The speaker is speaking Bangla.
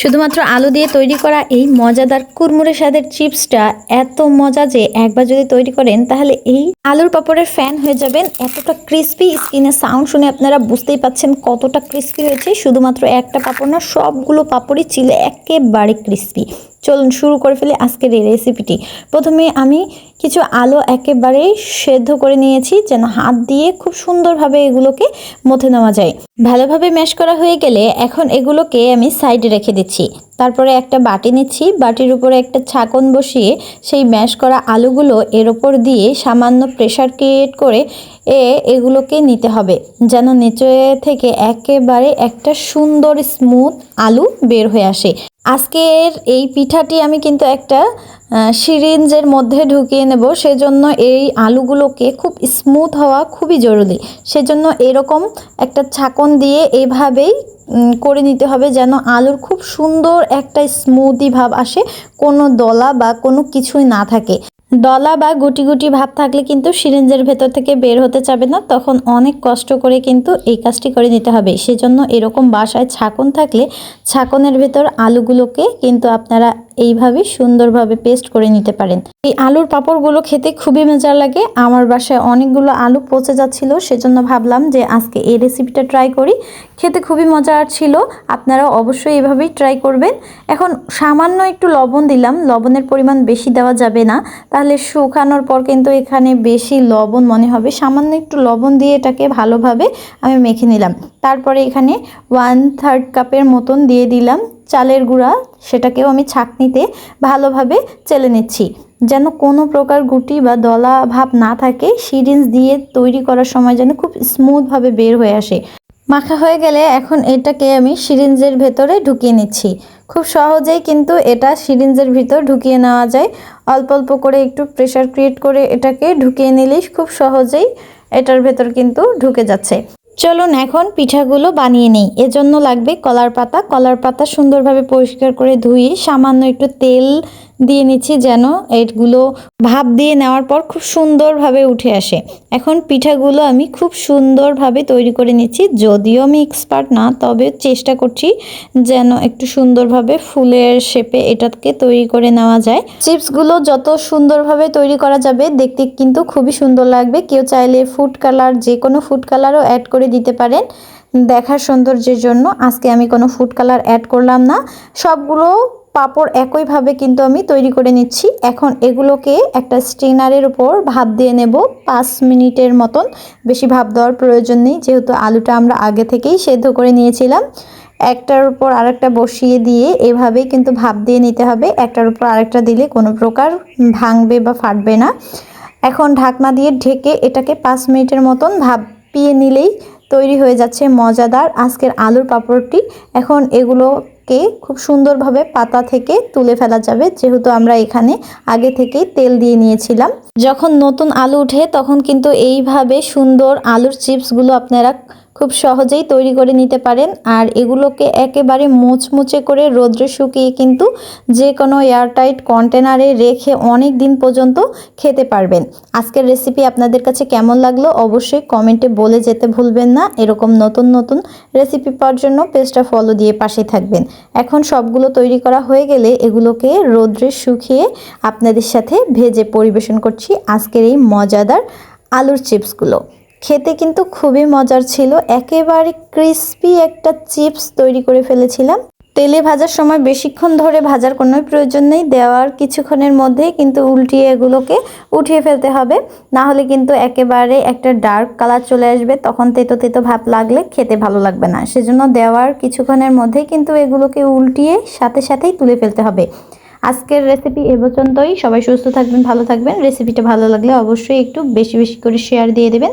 শুধুমাত্র আলু দিয়ে তৈরি করা এই মজাদার কুরমুরে স্বাদের চিপসটা এত মজা যে একবার যদি তৈরি করেন, তাহলে এই আলুর পাপড়ের ফ্যান হয়ে যাবেন। এতটা ক্রিস্পি স্কিনের সাউন্ড শুনে আপনারা বুঝতেই পাচ্ছেন কতটা ক্রিস্পি হয়েছে। শুধুমাত্র একটা পাপড় না, সবগুলো পাপড়ই ছিল একেবারে ক্রিস্পি। চলুন শুরু করে ফেলি আজকের এই রেসিপিটি প্রথমে আমি কিছু আলো একেবারেই সেদ্ধ করে নিয়েছি, যেন হাত দিয়ে খুব সুন্দরভাবে এগুলোকে মথে নেওয়া যায়। ভালোভাবে ম্যাশ করা হয়ে গেলে এখন এগুলোকে আমি সাইডে রেখে দিচ্ছি। তারপরে একটা বাটি নিচ্ছি, বাটির উপরে একটা ছাকন বসিয়ে সেই ম্যাশ করা আলুগুলো এর ওপর দিয়ে সামান্য প্রেশার ক্রিয়েট করে এ এগুলোকে নিতে হবে, যেন নিচে থেকে একেবারে একটা সুন্দর স্মুথ আলু বের হয়ে আসে। আজকের এই পিঠাটি আমি কিন্তু একটা সিরিঞ্জের মধ্যে ঢুকিয়ে নেব। সেজন্য এই আলুগুলোকে খুব স্মুথ হওয়া খুবই জরুরি। সেজন্য এরকম একটা ছাকন দিয়ে এভাবেই করে নিতে হবে যেন আলুর খুব সুন্দর একটা স্মুদি ভাব আসে, কোনো দলা বা কোনো কিছুই না থাকে। দলা বা গুটি গুটি ভাব থাকলে কিন্তু সিরিঞ্জের ভেতর থেকে বের হতে চাবে না। তখন অনেক কষ্ট করে কিন্তু এই কাজটি করে নিতে হবে। সেজন্য এরকম বাসায় ছাকন থাকলে ছাকনের ভেতর আলুগুলোকে কিন্তু আপনারা এইভাবে সুন্দরভাবে পেস্ট করে নিতে পারেন। এই আলুর পাঁপড়গুলো খেতে খুবই মজা লাগে। আমার বাসায় অনেকগুলো আলু পচে যাচ্ছিল, সেজন্য ভাবলাম যে আজকে এই রেসিপিটা ট্রাই করি। খেতে খুবই মজার ছিল আপনারা অবশ্যই এভাবেই ট্রাই করবেন। এখন সামান্য একটু লবণ দিলাম, লবণের পরিমাণ বেশি দেওয়া যাবে না। তাহলে শুকানোর পর কিন্তু এখানে বেশি লবণ মনে হবে। সামান্য একটু লবণ দিয়ে এটাকে ভালোভাবে আমি মেখে নিলাম। তারপরে এখানে ওয়ান থার্ড কাপের মতন দিয়ে দিলাম। চালের গুঁড়া, সেটাকেও আমি ছাঁকনিতে ভালোভাবে চেলে নিচ্ছি। যেন কোনো প্রকার গুটি বা দলা ভাব না থাকে সিরিঞ্জ দিয়ে তৈরি করার সময় যেন খুব স্মুথভাবে বের হয়ে আসে। মাখা হয়ে গেলে এখন এটাকে আমি সিরিঞ্জের ভেতরে ঢুকিয়ে নিচ্ছি। খুব সহজেই কিন্তু এটা সিরিঞ্জের ভিতর ঢুকিয়ে নেওয়া যায়। অল্প অল্প করে একটু প্রেশার ক্রিয়েট করে এটাকে ঢুকিয়ে নিলেই খুব সহজেই এটার ভেতর কিন্তু ঢুকে যাচ্ছে। চলুন এখন পিঠাগুলো বানিয়ে নিই। এজন্য লাগবে কলার পাতা। কলার পাতা সুন্দরভাবে পরিষ্কার করে ধুয়ে সামান্য একটু তেল দিয়ে নিচ্ছি যেন এগুলো ভাপ দিয়ে নেওয়ার পর খুব সুন্দরভাবে উঠে আসে। এখন পিঠাগুলো আমি খুব সুন্দরভাবে তৈরি করে নিচ্ছি, যদিও আমি এক্সপার্ট না, তবে চেষ্টা করছি যেন একটু সুন্দরভাবে ফুলের শেপে এটাকে তৈরি করে নেওয়া যায়। চিপসগুলো যত সুন্দরভাবে তৈরি করা যাবে, দেখতে কিন্তু খুবই সুন্দর লাগবে। কেউ চাইলে ফুড কালার যে কোনো ফুড কালারও অ্যাড করে দিতে পারেন দেখার সৌন্দর্যের জন্য। আজকে আমি কোনো ফুড কালার অ্যাড করলাম না। সবগুলো পাপড় একইভাবে কিন্তু আমি তৈরি করে নিচ্ছি। এখন এগুলোকে একটা স্ট্রেনারের উপর ভাপ দিয়ে নেব। পাঁচ মিনিটের মতন বেশি ভাপ দেওয়ার প্রয়োজন নেই, যেহেতু আলুটা আমরা আগে থেকেই সেদ্ধ করে নিয়েছিলাম। একটার উপর আরেকটা বসিয়ে দিয়ে এভাবেই কিন্তু ভাপ দিয়ে নিতে হবে। একটার উপর আরেকটা দিলে কোনো প্রকার ভাঙবে বা ফাটবে না। এখন ঢাকনা দিয়ে ঢেকে এটাকে পাঁচ মিনিটের মতন ভাপিয়ে নিলেই তৈরি হয়ে যাচ্ছে মজাদার আজকের আলুর পাঁপড়টি। এখন এগুলোকে খুব সুন্দরভাবে পাতা থেকে তুলে ফেলা যাবে, যেহেতু আমরা এখানে আগে থেকেই তেল দিয়ে নিয়েছিলাম। যখন নতুন আলু উঠে তখন কিন্তু এইভাবে সুন্দর আলুর চিপসগুলো আপনারা খুব সহজেই তৈরি করে নিতে পারেন। আর এগুলোকে একেবারে মুচমুচে করে রোদ্রে শুকিয়ে কিন্তু যে কোনো এয়ারটাইট কন্টেনারে রেখে অনেক দিন পর্যন্ত খেতে পারবেন। আজকের রেসিপি আপনাদের কাছে কেমন লাগল অবশ্যই কমেন্টে বলে যেতে ভুলবেন না। এরকম নতুন নতুন রেসিপি পাওয়ার জন্য পেজটা ফলো দিয়ে পাশে থাকবেন। এখন সবগুলো তৈরি করা হয়ে গেলে এগুলোকে রোদ্রে শুকিয়ে আপনাদের সাথে ভেজে পরিবেশন করছি আজকের এই মজাদার আলুর চিপসগুলো। খেতে কিন্তু খুবই মজার ছিল। একেবারে ক্রিস্পি একটা চিপস তৈরি করে ফেলেছিলাম। তেলে ভাজার সময় বেশিক্ষণ ধরে ভাজার কোনো প্রয়োজন নেই। দেওয়ার কিছুক্ষণের মধ্যেই কিন্তু উল্টিয়ে এগুলোকে উঠিয়ে ফেলতে হবে। না হলে কিন্তু একেবারে একটা ডার্ক কালার চলে আসবে। তখন তেতো তেতো ভাব লাগলে খেতে ভালো লাগবে না। সেজন্য দেওয়ার কিছুক্ষণের মধ্যেই কিন্তু এগুলোকে উল্টিয়ে সাথে সাথেই তুলে ফেলতে হবে। আজকের রেসিপি এ পর্যন্তই। সবাই সুস্থ থাকবেন, ভালো থাকবেন। রেসিপিটা ভালো লাগলে অবশ্যই একটু বেশি বেশি করে শেয়ার দিয়ে দেবেন।